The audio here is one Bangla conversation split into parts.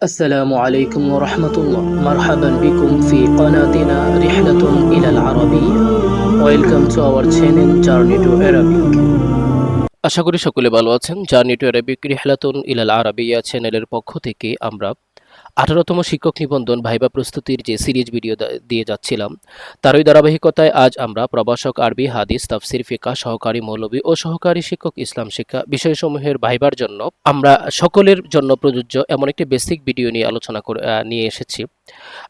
السلام عليكم ورحمة الله مرحبا بكم في قناتنا رحلة إلى العربية Welcome to our channel Journey to Arabic আশা করি সকলে ভালো আছেন জার্নি টু অ্যারাবিক রিহলাতুন ইলাল আরাবিয়া চ্যানেলের পক্ষ থেকে আমরা আঠারোতম শিক্ষক নিবন্ধন ভাইবা প্রস্তুতির যে সিরিজ ভিডিও দিয়ে যাচ্ছিলাম, তারই ধারাবাহিকতায় আজ আমরা প্রবাসক আরবি হাদিস, তাফসির, ফিকা, সহকারী মৌলবী ও সহকারী শিক্ষক ইসলাম শিক্ষা বিষয়সমূহের ভাইবার জন্য আমরা সকলের জন্য প্রযোজ্য এমন একটি বেসিক ভিডিও নিয়ে আলোচনা করে নিয়ে এসেছি।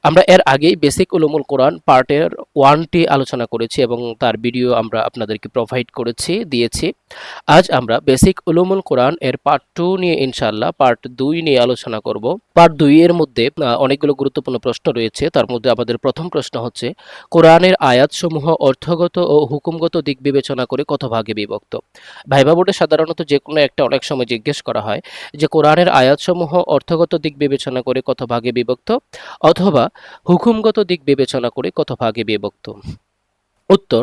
আমরা এর আগেই বেসিক উলুমুল কোরআন পার্টের ওয়ানটি আলোচনা করেছি এবং তার ভিডিও আমরা আপনাদেরকে প্রোভাইড করেছি, দিয়েছি। আজ আমরা বেসিক উলুমুল কোরআন এর পার্ট টু নিয়ে ইনশাল্লাহ পার্ট দুই নিয়ে আলোচনা করব। পার্ট দুই এর মধ্যে অনেকগুলো গুরুত্বপূর্ণ প্রশ্ন রয়েছে। তার মধ্যে আমাদের প্রথম প্রশ্ন হচ্ছে, কোরআনের আয়াতসমূহ অর্থগত ও হুকুমগত দিক বিবেচনা করে কত ভাগে বিভক্ত? ভাইবা বোর্ডে সাধারণত যে কোনো একটা অনেক সময় জিজ্ঞেস করা হয় যে, কোরআনের আয়াতসমূহ অর্থগত দিক বিবেচনা করে কত ভাগে বিভক্ত? অথবা হুকুমগত দিক বিবেচনা করে কত ভাগে বিভক্ত। উত্তর,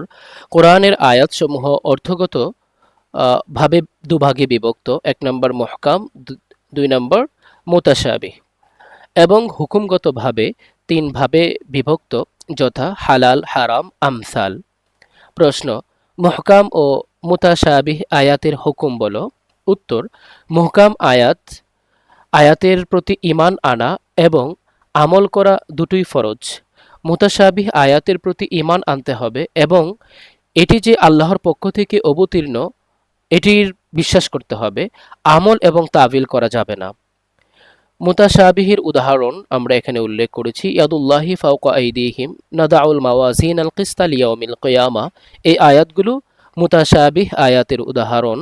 কোরআনের আয়াতসমূহ অর্থগত ভাবে দুভাগে বিভক্ত। এক নম্বর মহকাম দুই নম্বর মোতাসাবি এবং হুকুমগতভাবে তিন ভাবে বিভক্ত, যথা হালাল, হারাম, আমসাল। প্রশ্ন, মহকাম ও মুতাসাবিহ আয়াতের হুকুম বলো। উত্তর, মহকাম আয়াত, আয়াতের প্রতি ইমান আনা এবং আমল করা দুটোই ফরজ। মুতাসাবিহ আয়াতের প্রতি ঈমান আনতে হবে এবং এটি যে আল্লাহর পক্ষ থেকে অবতীর্ণ, এটির বিশ্বাস করতে হবে। আমল এবং তাবিল করা যাবে না। মুতাশাবিহির উদাহরণ আমরা এখানে উল্লেখ করেছি, ইয়াদুল্লাহি ফাউকা আইদিহিম, নাদাউল মাওয়াজিন আল কিস্তা লিয়াউমিল কিয়ামা। এই আয়াতগুলো মুতাশাবিহ আয়াতের উদাহরণ।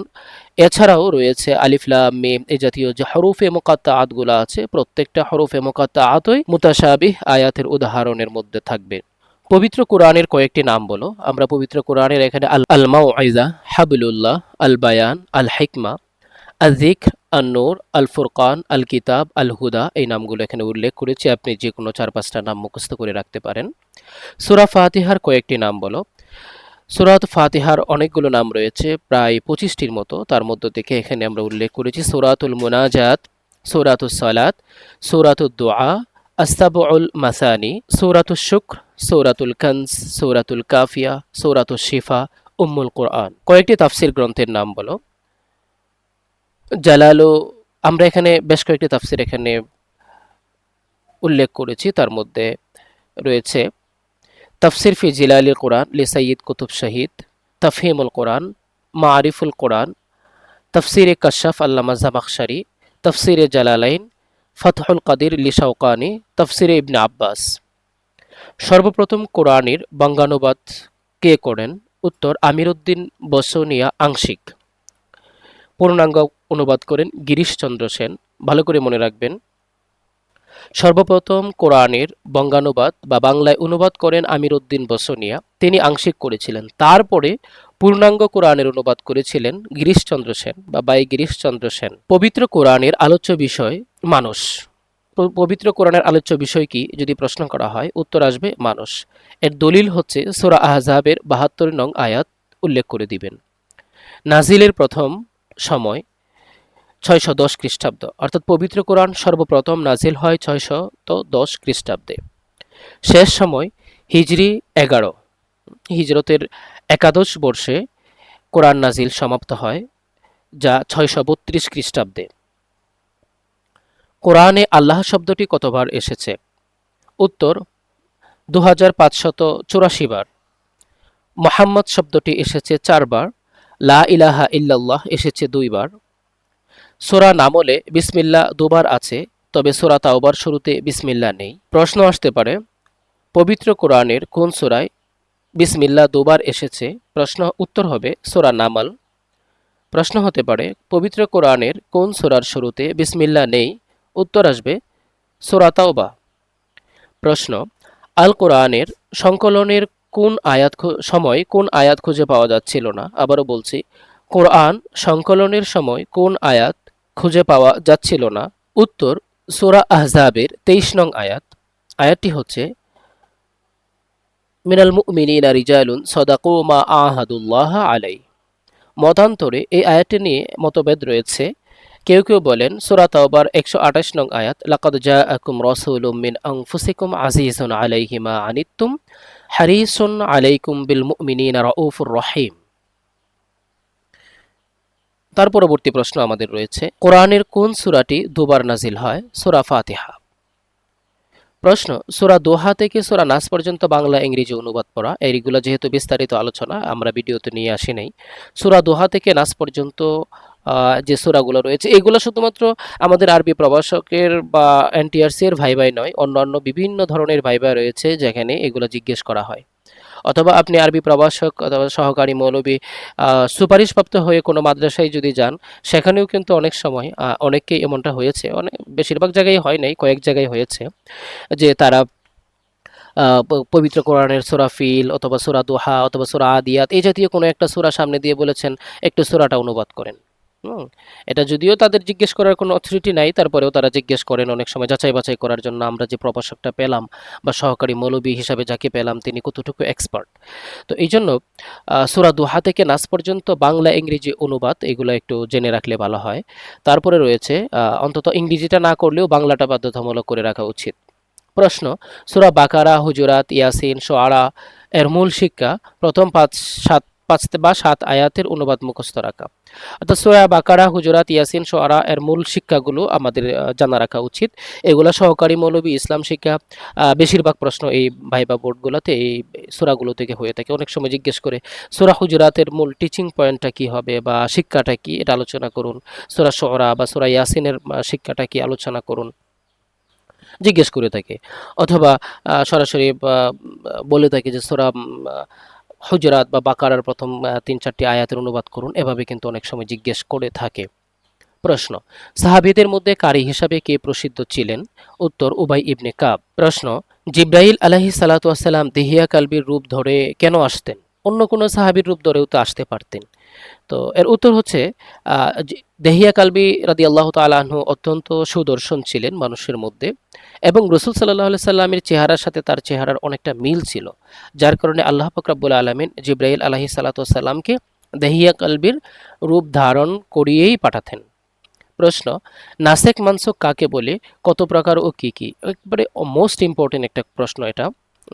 এছাড়াও রয়েছে আলিফলাম মিম, এ জাতীয় যে হরুফে মোকাত্তা আতগুলো আছে, প্রত্যেকটা হরুফে মোকাত্তা আতই মুতাশাবিহ আয়াতের উদাহরণের মধ্যে থাকবে। পবিত্র কোরআনের কয়েকটি নাম বলো। আমরা পবিত্র কোরআনের এখানে আল আলমাউ আইজা হাবলুল্লাহ আল বায়ান আল হিকমা আজিক আন্নুর আল ফুরকান আল কিতাব আল হুদা এই নামগুলো এখানে উল্লেখ করেছি। আপনি যে কোনো চার পাঁচটা নাম মুখস্থ করে রাখতে পারেন। সুরা ফাতিহার কয়েকটি নাম বলো। সুরাত ফাতিহার অনেকগুলো নাম রয়েছে, প্রায় পঁচিশটির মতো। তার মধ্য থেকে এখানে আমরা উল্লেখ করেছি সুরাতুল মোনাজাত সুরাতুল সালাত সুরাতুল দোয়া আস্তাবুল মাসানি সৌরাতুল শুক্র, সৌরাতুল কনস, সৌরাতুল কাফিয়া সৌরাতুল শিফা, উম্মুল কোরআন। কয়েকটি তাফসির গ্রন্থের নাম বলো। জালালো আমরা এখানে বেশ কয়েকটি তাফসির এখানে উল্লেখ করেছি। তার মধ্যে রয়েছে তাফসির ফি জিলালিল কোরআন লি সঈদ কুতুব শহীদ, তফহিমুল কোরআন মারিফুল কোরআন, তফসির কশাফ আল্লামা জামাকশারি তফসির জালালাইন, ফতহুল কাদির লি শৌকানি তফসির ইবনে আব্বাস। সর্বপ্রথম কোরআনের বঙ্গানুবাদ কে করেন? উত্তর আমিরুদ্দিন বসনিয়া আংশিক। পূর্ণাঙ্গ অনুবাদ করেন গিরিশচন্দ্র সেন। ভালো করে মনে রাখবেন সর্বপ্রথম কোরআনের বঙ্গানুবাদ বা বাংলায় অনুবাদ করেন আমির উদ্দিন বসনিয়া। তিনি আংশিক করেছিলেন। তারপরে পূর্ণাঙ্গ কোরআনের অনুবাদ করেছিলেন গিরিশচন্দ্র সেন বা বাই গিরিশচন্দ্র সেন। পবিত্র কোরআনের আলোচ্য বিষয় মানুষ। পবিত্র কোরআনের আলোচ্য বিষয় কি, যদি প্রশ্ন করা হয়, উত্তর আসবে মানুষ। এর দলিল হচ্ছে, সোরা আহজাবের বাহাত্তর নং আয়াত উল্লেখ করে দিবেন। নাজিলের প্রথম সময় ছয়শো দশ খ্রিস্টাব্দ। অর্থাৎ পবিত্র কোরআন সর্বপ্রথম নাজিল হয় ছয়শো তো দশ খ্রিস্টাব্দে। শেষ সময় হিজরি এগারো। হিজরতের একাদশ বর্ষে কোরআন নাজিল সমাপ্ত হয়, যা ছয়শো বত্রিশ খ্রিস্টাব্দে। কোরআনে আল্লাহ শব্দটি কতবার এসেছে? উত্তর দু হাজার পাঁচশত চুরাশি বার। মোহাম্মদ শব্দটি এসেছে চারবার, লা ইলাহা ইল্লাল্লাহ এসেছে দুইবার। সোরা নামলে বিসমিল্লা দুবার আছে, তবে সোরা তাওবার শুরুতে বিসমিল্লা নেই। প্রশ্ন আসতে পারে, পবিত্র কোরআনের কোন সোরায় বিসমিল্লা দুবার এসেছে? প্রশ্ন উত্তর হবে সোরা নামাল। প্রশ্ন হতে পারে, পবিত্র কোরআনের কোন সোরার শুরুতে বিসমিল্লা নেই? উত্তর আসবে সোরা তাওবা। প্রশ্ন, আল কোরআনের সংকলনের কোন আয়াত সময় কোন আয়াত খুঁজে পাওয়া যাচ্ছিল না? আবারও বলছি, কোরআন সংকলনের সময় কোন আয়াত খুঁজে পাওয়া যাচ্ছিল না। উত্তর সোরা আহজাবের তেইশ নং আয়াত। আয়াতটি হচ্ছে, মিনাল মুমিনিনা রিজালুন সদাকু মা আহাদুল্লাহ আলাই মতান্তরে এই আয়াতটি নিয়ে মতভেদ রয়েছে। কেউ কেউ বলেন, সূরা তাওবার 128 নং আয়াত, লাকাদ জাআকুম রাসূলুম মিন আনফুসিকুম আজিজুন আলাইহি মা আনিত্তুম হারিসুন আলাইকুম বিল মুমিনিনা রাউফুর রহিম। তার পরবর্তী প্রশ্ন আমাদের রয়েছে। কোরআনের কোন সূরাটি দুবার নাজিল হয়? সূরা ফাতিহা। প্রশ্ন, সূরা দোহা থেকে সূরা নাস পর্যন্ত বাংলা, ইংরেজি অনুবাদ পড়া, এইগুলো যেহেতু বিস্তারিত আলোচনা, আমরা ভিডিওতে নিয়ে আসি নাই। সূরা দোহা থেকে নাস পর্যন্ত যে সূরাগুলো রয়েছে, এগুলো শুধুমাত্র আমাদের আরবি প্রবাসকের বা এনটিআরসি এর ভাই ভাই নয়, অন্যান্য বিভিন্ন ধরনের ভাই ভাই রয়েছে, যেখানে এগুলো জিজ্ঞেস করা হয়। অথবা আপনি আরবি প্রভাষক অথবা সহকারী মৌলবী সুপারিশপ্রাপ্ত হয়ে কোনো মাদ্রাসায় যদি যান, সেখানেও কিন্তু অনেক সময় অনেককেই এমনটা হয়েছে। অনেক বেশিরভাগ জায়গায় হয় নাই, কয়েক জায়গায় হয়েছে যে তারা পবিত্র কোরআনের সূরা ফিল অথবা সূরা দোহা অথবা সূরা আদিয়াত এই জাতীয় কোনো একটা সূরা সামনে দিয়ে বলেছেন, একটু সূরাটা অনুবাদ করেন। এটা যদিও তাদের জিজ্ঞেস করার কোনো অথরিটি নাই, তারপরেও তারা জিজ্ঞেস করেন অনেক সময় যাচাই বাছাই করার জন্য আমরা যে প্রভাষকটা পেলাম বা সহকারী মৌলবী হিসাবে যাকে পেলাম তিনি কতটুকু এক্সপার্ট তো এই জন্য সুরা দুহা থেকে নাস পর্যন্ত বাংলা, ইংরেজি অনুবাদ, এগুলো একটু জেনে রাখলে ভালো হয়। তারপরে রয়েছে অন্তত ইংরেজিটা না করলেও বাংলাটা বাধ্যতামূলক করে রাখা উচিত। প্রশ্ন, সুরা বাকারা, হুজুরাত, ইয়াসিন শোয়ারা এর মূল শিক্ষা প্রথম পাঁচ, সাত পাঁচ বা সাত আয়াতের অনুবাদ মুখস্থ রাখা। অর্থাৎ সূরা বাকারা, হুজরাত, ইয়াসিন, শোয়ারা এর মূল শিক্ষাগুলো আমাদের জানা রাখা উচিত। এগুলো সহকারী মৌলবী, ইসলাম শিক্ষা বেশিরভাগ প্রশ্ন এই ভাইবা বোর্ডগুলোতে, এই সোরাগুলো থেকে হয়ে থাকে। অনেক সময় জিজ্ঞেস করে, সোরা হুজরাতের মূল টিচিং পয়েন্টটা কি হবে বা শিক্ষাটা কি? এটা আলোচনা করুন। সোরা শোরা বা সোরা ইয়াসিনের শিক্ষাটা কি? আলোচনা করুন। জিজ্ঞেস করে থাকে। অথবা সরাসরি বলে থাকে যে সোরা হুজরাত বা বাকারার প্রথম তিন চারটি আয়াতের অনুবাদ করুন। এভাবে কিন্তু অনেক সময় জিজ্ঞেস করে থাকে। প্রশ্ন, সাহাবিদের মধ্যে কারি হিসাবে কে প্রসিদ্ধ ছিলেন? উত্তর, উবাই ইবনে কাব। প্রশ্ন, জিব্রাইল আলাহি সালাতাম দেহিয়া কালবির রূপ ধরে কেন আসতেন? অন্য কোনো সাহাবির রূপ ধরেও তো আসতে পারতেন। তো এর উত্তর হচ্ছে দেহিয়া কালবি রাদি আল্লাহ তালাহু অত্যন্ত সুদর্শন ছিলেন মানুষের মধ্যে এবং রসুল সাল্লাহ সাল্লামের চেহারার সাথে তার চেহারার অনেকটা মিল ছিল। যার কারণে আল্লাহ ফকরাবুল আলমিন জিব্রাইল আলহি সাল্লাতামকে দেহিয়া কালবির রূপ ধারণ করিয়েই পাঠাতেন। প্রশ্ন, নাসেক মানসুক কাকে বলে? কত প্রকার ও কি কি? একবারে মোস্ট ইম্পর্টেন্ট একটা প্রশ্ন এটা।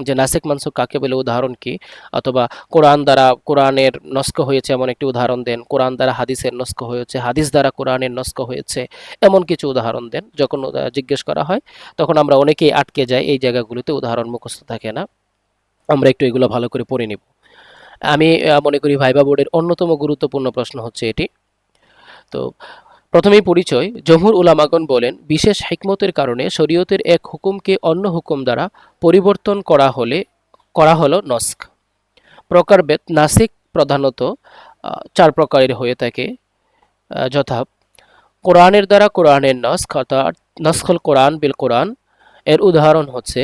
যে নাসিক মানসুক কাকে বলে উদাহরণ কি? অথবা কোরআন দ্বারা কোরআনের নস্ক হয়েছে এমন একটি উদাহরণ দেন। কোরআন দ্বারা হাদিসের নস্ক হয়েছে, হাদিস দ্বারা কোরআনের নস্ক হয়েছে, এমন কিছু উদাহরণ দেন। যখন জিজ্ঞেস করা হয়, তখন আমরা অনেকেই আটকে যাই এই জায়গাগুলিতে উদাহরণ মুখস্থ থাকে না। আমরা একটু এগুলো ভালো করে পড়ে নিব। আমি মনে করি ভাইবা বোর্ডের অন্যতম গুরুত্বপূর্ণ প্রশ্ন হচ্ছে এটি। তো প্রথমেই পরিচয়, জমহুর উলামাগণ বলেন, বিশেষ হিকমতের কারণে শরীয়তের এক হুকুমকে অন্য হুকুম দ্বারা পরিবর্তন করা হলে, করা হলো নস্ক। প্রকারভেদ নাসিক প্রধানত চার প্রকারের হয়ে থাকে যথা কোরআনের দ্বারা কোরআনের নস্ক অর্থাৎ নস্খল কোরআন বিল কোরআন। এর উদাহরণ হচ্ছে,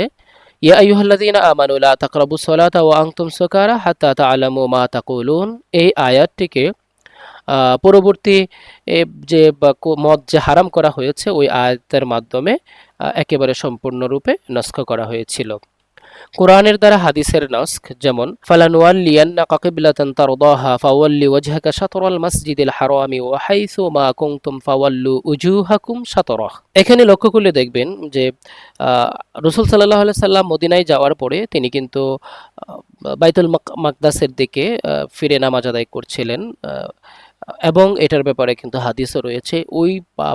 ইয়া আইয়ুহাল্লাযীনা আমানু লা তাকরাবুস সালাতা ওয়া আনতুম সুকারা হাত্তা তা'লামু মা তাকুলুন। এই আয়াতটিকে পরবর্তী যে মদ যে হারাম করা হয়েছে, ওই আয়াতের মাধ্যমে একেবারে সম্পূর্ণরূপে নস্ক করা হয়েছিল। কোরআনের দ্বারা হাদিসের নস্ক যেমন হারামি মা ফাওয়াল্লু এখানে লক্ষ্য করলে দেখবেন যে রসুল আলাইহি সাল্লাম মদিনায় যাওয়ার পরে তিনি কিন্তু বাইতুল মাক- মাকদাসের দিকে ফিরে নামাজ আদায় করছিলেন। এবং এটার ব্যাপারে কিন্তু হাদিসও রয়েছে। ওই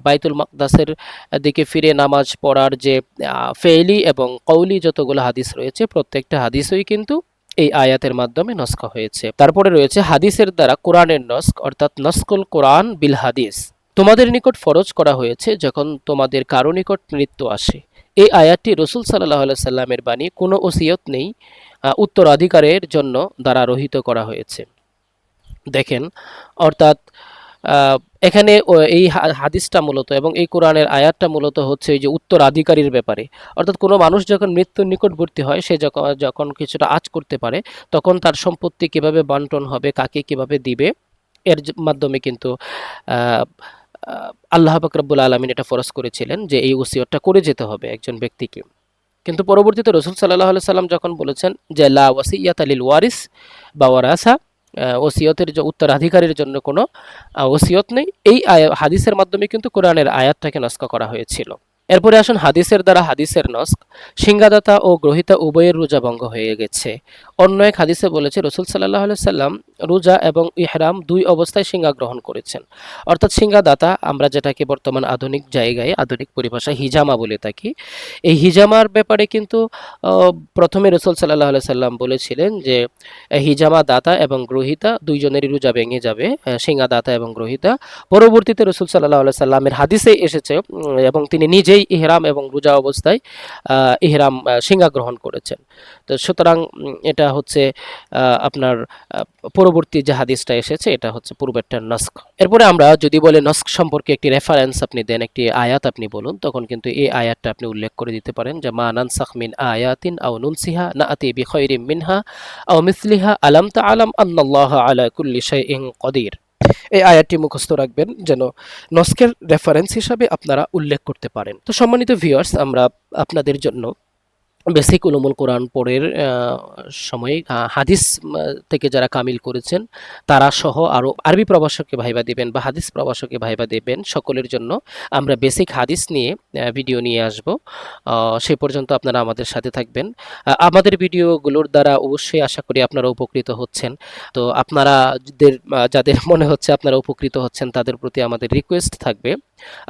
বাইতুল মাকদাসের দিকে ফিরে নামাজ পড়ার যে ফেইলি এবং কৌলি যতগুলো হাদিস রয়েছে, প্রত্যেকটা হাদিসই কিন্তু এই আয়াতের মাধ্যমে নস্ক হয়েছে। তারপরে রয়েছে হাদিসের দ্বারা কোরআনের নস্ক অর্থাৎ নস্কুল কোরআন বিল হাদিস। তোমাদের নিকট ফরজ করা হয়েছে যখন তোমাদের কারও নিকট মৃত্যু আসে। এই আয়াতটি রসুল সাল্লাহ সাল্লামের বাণী কোনো ওসিয়ত নেই উত্তরাধিকারের জন্য দ্বারা রহিত করা হয়েছে। দেখেন, অর্থাৎ এখানে এই হাদিসটা মূলত এবং এই কোরআনের আয়াতটা মূলত হচ্ছে এই যে উত্তরাধিকারীর ব্যাপারে। অর্থাৎ কোনো মানুষ যখন মৃত্যুর নিকটবর্তী হয়, সে যখন যখন কিছুটা আজ করতে পারে, তখন তার সম্পত্তি কীভাবে বন্টন হবে, কাকে কীভাবে দিবে, এর মাধ্যমে কিন্তু আল্লাহ বাকরাবুল আলমিন এটা ফরজ করেছিলেন যে এই ওসিয়তটা করে যেতে হবে একজন ব্যক্তিকে। কিন্তু পরবর্তীতে রসুল সাল্লাহ সাল্লাম যখন বলেছেন যে, লা ওয়াসিয়াত আলিল ওয়ারিস বা ওয়ারাসা ওসিয়তের উত্তরাধিকারীর জন্য কোনো ওসিয়ত নেই। এই হাদিসের মাধ্যমে কিন্তু কোরআনের আয়াতটাকে নস্কা করা হয়েছিল। এরপরে আসুন হাদিসের দ্বারা হাদিসের নস্ক সিংহাদাতা ও গ্রহিতা উভয়ের রোজা ভঙ্গ হয়ে গেছে। অন্য এক হাদিসে বলেছে, রসুল সাল্লাহ সাল্লাম রোজা এবং ইহরাম দুই অবস্থায় সিংহা গ্রহণ করেছেন। অর্থাৎ সিংহাদাতা, আমরা যেটাকে বর্তমান আধুনিক জায়গায়, আধুনিক পরিভাষায় হিজামা বলে থাকি। এই হিজামার ব্যাপারে কিন্তু প্রথমে রসুল সাল্লাহ সাল্লাম বলেছিলেন যে হিজামা দাতা এবং গ্রহিতা দুইজনেরই রোজা ভেঙে যাবে সিংহা দাতা এবং গ্রহিতা। পরবর্তীতে রসুল সাল্লাহ সাল্লামের হাদিসে এসেছে এবং তিনি নিজেই ইহরাম এবং রোজা অবস্থায় ইহরাম সিংহা গ্রহণ করেছেন। তো সুতরাং এটা হচ্ছে আপনার পরবর্তী যে হাদিসটা এসেছে, এটা হচ্ছে পূর্বেরটার নস্ক এরপরে আমরা যদি বলে নস্ক সম্পর্কে একটি রেফারেন্স আপনি দেন, একটি আয়াত আপনি বলুন, তখন কিন্তু এই আয়াতটা আপনি উল্লেখ করে দিতে পারেন যে, মা নানসাখ মিন আয়াতিন আও নুনসিহা না আতি বি খৈরিম মিনহা আও মিসলিহা আলাম তা আলাম আন্নাল্লাহ আলা কুল্লি কদির। এই আয়াতটি মুখস্থ রাখবেন যেন নস্কের রেফারেন্স হিসাবে আপনারা উল্লেখ করতে পারেন। তো সম্মানিত ভিউয়ার্স আমরা আপনাদের জন্য বেসিক উলুমুল কোরআন পড়ের সময় হাদিস থেকে যারা কামিল করেছেন, তারা সহ আরও আরবি প্রভাষকে ভাইবা দিবেন বা হাদিস প্রভাষকে ভাইবা দেবেন, সকলের জন্য আমরা বেসিক হাদিস নিয়ে ভিডিও নিয়ে আসব। সেই পর্যন্ত আপনারা আমাদের সাথে থাকবেন। আমাদের ভিডিওগুলোর দ্বারা অবশ্যই আশা করি আপনারা উপকৃত হচ্ছেন। তো আপনারা যাদের মনে হচ্ছে আপনারা উপকৃত হচ্ছেন, তাদের প্রতি আমাদের রিকোয়েস্ট থাকবে।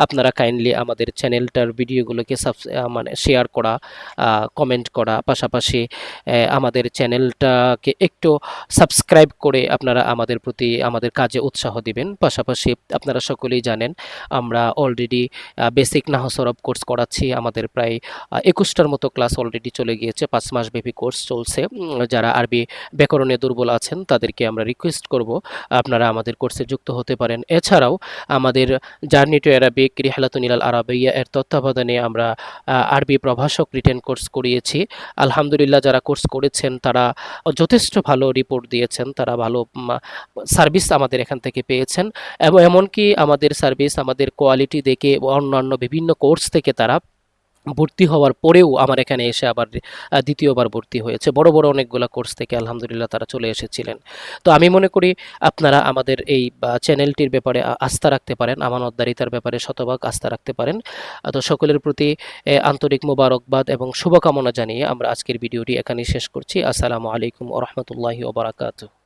আপনারা কাইন্ডলি আমাদের চ্যানেলটার ভিডিওগুলোকে সাবস মানে শেয়ার করা কমেন্ট করা, পাশাপাশি আমাদের চ্যানেলটাকে একটু সাবস্ক্রাইব করে আপনারা আমাদের প্রতি, আমাদের কাজে উৎসাহ দিবেন। পাশাপাশি আপনারা সকলেই জানেন, আমরা অলরেডি বেসিক নাহসরব কোর্স করাচ্ছি। আমাদের প্রায় একুশটার মতো ক্লাস অলরেডি চলে গিয়েছে। পাঁচ মাস ব্যাপী কোর্স চলছে যারা আরবি ব্যাকরণে দুর্বল আছেন, তাদেরকে আমরা রিকোয়েস্ট করব, আপনারা আমাদের কোর্সে যুক্ত হতে পারেন। এছাড়াও আমাদের জার্নি টু অ্যারাবিক রিহালাতুন ইলাল আরাবিয়া এর তত্ত্বাবধানে আমরা আরবি প্রভাষক রিটেন কোর্স করিয়েছি। আলহামদুলিল্লাহ যারা কোর্স করেছেন, তারা যথেষ্ট ভালো রিপোর্ট দিয়েছেন, তারা ভালো সার্ভিস আমাদের এখান থেকে পেয়েছেন। এবং, এমনকি আমাদের সার্ভিস আমাদের কোয়ালিটি দেখে অন্যান্য বিভিন্ন কোর্স থেকে তারা ভর্তি হওয়ার পরেও আমার এখানে এসে আবার দ্বিতীয়বার ভর্তি হয়েছে। বড় বড় অনেকগুলো কোর্স থেকে আলহামদুলিল্লাহ তারা চলে এসেছিলেন। তো আমি মনে করি আপনারা আমাদের এই চ্যানেলটির ব্যাপারে আস্থা রাখতে পারেন, আমানতদারিতার ব্যাপারে শতভাগ আস্থা রাখতে পারেন। তো সকলের প্রতি আন্তরিক মোবারকবাদ এবং শুভকামনা জানিয়ে আমরা আজকের ভিডিওটি এখানেই শেষ করছি। আসসালামু আলাইকুম ওরহমতুল্লাহি ওবরাকাতু